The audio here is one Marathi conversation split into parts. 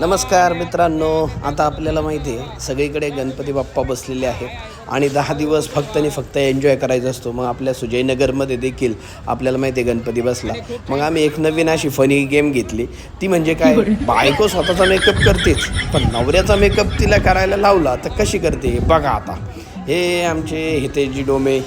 नमस्कार मित्रांनो आता आपल्याला माहिती आहे सगळीकडे गणपती बाप्पा बसलेले आहेत आणि दहा दिवस फक्त आणि फक्त एन्जॉय करायचा असतो. मग आपल्या सुजयनगरमध्ये देखील आपल्याला माहिती आहे गणपती बसला. मग आम्ही एक नवीन अशी फनी गेम घेतली. ती म्हणजे काय? बायको स्वतःचा मेकअप करतेच पण नवऱ्याचा मेकअप तिला करायला लावला तर कशी करते? हे बघा आता. हे आमचे हितेजी डोमे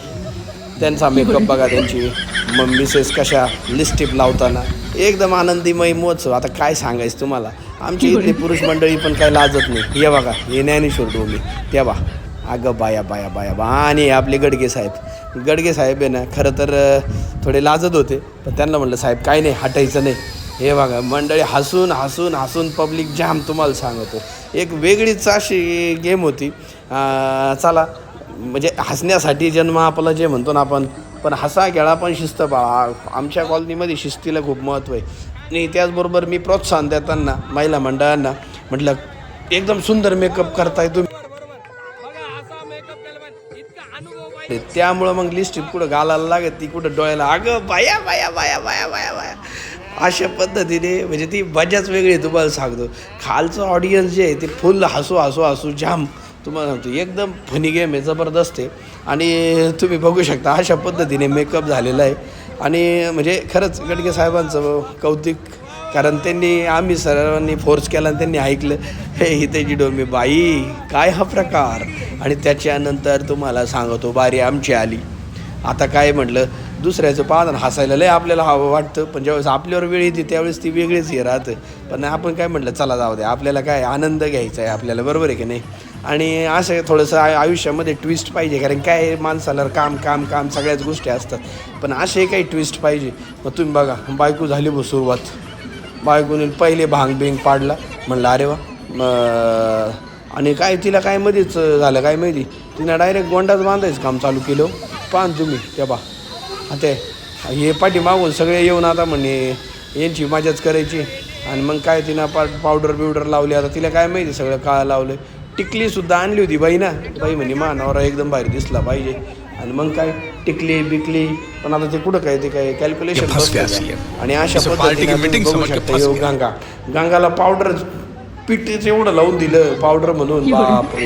त्यांचा मेकअप बघा त्यांची. मग मिसेस कशा लिस्टिप लावताना. एकदम आनंदीमय महोत्सव आता काय सांगायचं तुम्हाला? आमची इथली पुरुष मंडळी पण काय लाजत नाही. हे बघा हे ज्ञानेश्वर डोमे ते बा अगं बाया बाया बाया बा आणि आपले गडगे साहेब. गडगे साहेब आहे ना खरं तर थोडे लाजत होते. पण त्यांना म्हटलं साहेब काय नाही हटायचं नाही. हे बघा मंडळी हसून हसून हसून पब्लिक जाम तुम्हाला सांगतो. एक वेगळीच अशी गेम होती. चला म्हणजे हसण्यासाठी जन्म आपला जे म्हणतो ना आपण पण हसा खेळा पण शिस्त बाळा. आमच्या कॉलनीमध्ये शिस्तीला खूप महत्त्व आहे. आणि त्याचबरोबर मी प्रोत्साहन देताना महिला मंडळांना म्हटलं एकदम सुंदर मेकअप करताय तुम्ही. त्यामुळं मग लिस्टिप कुठं घालायला लागत ती कुठं डोळ्याला अगं बाया बाया बाया बाया बाया बाया. अशा पद्धतीने म्हणजे ती मजाच वेगळी तुम्हाला सांगतो. खालचं ऑडियन्स जे आहे ते फुल हसू हसू हसू जाम तुम्हाला सांगतो एकदम फनी गेम आहे जबरदस्त आहे. आणि तुम्ही बघू शकता अशा पद्धतीने मेकअप झालेला आहे. आणि म्हणजे खरंच गडगे साहेबांचं कौतिक कारण त्यांनी आम्ही सर्वांनी फोर्स केला आणि त्यांनी ऐकलं हे ही त्याची डोमी बाई काय हा प्रकार? आणि त्याच्यानंतर तुम्हाला सांगतो बारी आमची आली. आता काय म्हटलं दुसऱ्याचं पाहताना हसायला लय आपल्याला हवं वाटतं पण ज्यावेळेस आपल्यावर वेळ येते त्यावेळेस ती वेगळीच हे राहतं. पण आपण काय म्हटलं चला जाऊ दे आपल्याला काय आनंद घ्यायचा आहे आपल्याला बरोबर आहे की नाही? आणि असं थोडंसं आयुष्यामध्ये ट्विस्ट पाहिजे कारण काय माणसाला काम काम काम सगळ्याच गोष्टी असतात. पण असे काही ट्विस्ट पाहिजे. मग तुम्ही बघा बायको झाली बघ सुरुवात. बायकोने पहिले भांग बिंग पाडला म्हणलं अरे वा आणि काय तिला काय मध्येच झालं काय माहिती? तिनं डायरेक्ट गोंडाच बांधायचं काम चालू केलं हो. पान तुम्ही त्या बा ते हे पाठी मागून सगळे येऊन आता म्हणे यांची मजाच करायची. आणि मग काय तिनं पा पावडर बिवडर लावली आता तिला काय माहिती सगळं काळ लावलं टिकलीसुद्धा आणली होती बाई ना. बाई म्हणे मा नवरा एकदम बाहेर दिसला पाहिजे. आणि मग काय? टिकली बिकली पण आता ते कुठं काय? ते काय कॅल्क्युलेशन. आणि अशा पद्धतीने. गंगा. गंगाला पावडर पिठीचं एवढं लावून दिलं पावडर म्हणून बाप रे.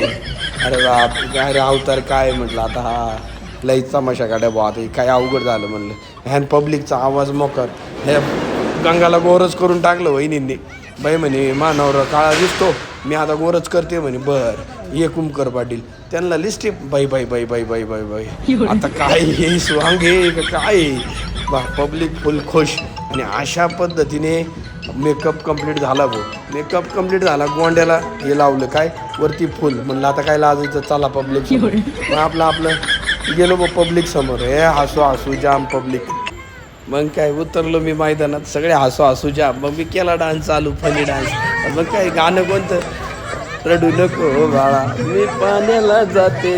अरे बाप काय रे अवतार काय म्हटलं आता हा? लई तमाशा काढ्या बा आता. हे काय अवघड झालं म्हणलं. ह्यान पब्लिकचा आवाज मोकर हे गंगाला गोरच करून टाकलं वहिनींनी. बाई म्हणे मानवर काळा दिसतो. मी आता गोरच करते म्हणे. बर. ये कुमकर पाटील. त्यांना लिस्टिप बाई बाई बाई बाई बाई बाई बाई. आता काय हे स्वांग का काय? बा पब्लिक फुल खुश. आणि अशा पद्धतीने मेकअप कंप्लीट झाला भाऊ. मेकअप कंप्लीट झाला गोंड्याला हे लावलं काय? वरती फुल म्हणलं आता काय लाजायचं? चला पब्लिक मग आपलं आपलं गेलो मग पब्लिक समोर. हे हसू हसू जाम पब्लिक मग काय उतरलो मी मैदानात सगळे हसू हसू मग मी केला डान्स चालू फनी डान्स मग काय गाणं कोणतं? रडू नको हो बाळा मी पाण्याला जाते.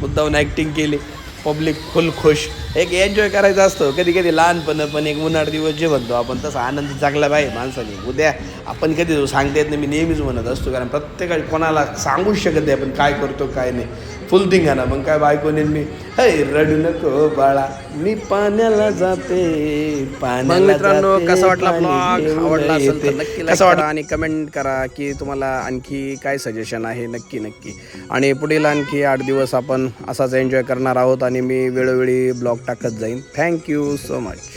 मुद्दाहून ॲक्टिंग केली. पब्लिक फुल खुश. एक एन्जॉय करायचं असतं. कधी कधी लहानपण पण एक उन्हाळ दिवस जे म्हणतो आपण तसा आनंद जागला पाहिजे माणसाने. उद्या आपण कधी तो सांगता येत नाही मी नेहमीच म्हणत असतो कारण प्रत्येक कोणाला सांगूच शकत नाही आपण काय करतो काय नाही. फुल धिंगाणा. मग काय बायकोने मी हे रडू नको बाळा. मी पाण्याला जाते पाण्याला मित्रांनो कसा वाटला ब्लॉग आवडला असेल तर. नक्की कसा वाटला आणि कमेंट करा की तुम्हाला आणखी काय सजेशन आहे? नक्की नक्की. आणि पुढील आणखी आठ दिवस आपण असाच एन्जॉय करणार आहोत आणि मी वेळोवेळी ब्लॉग टाकत जाईन. Thank you so much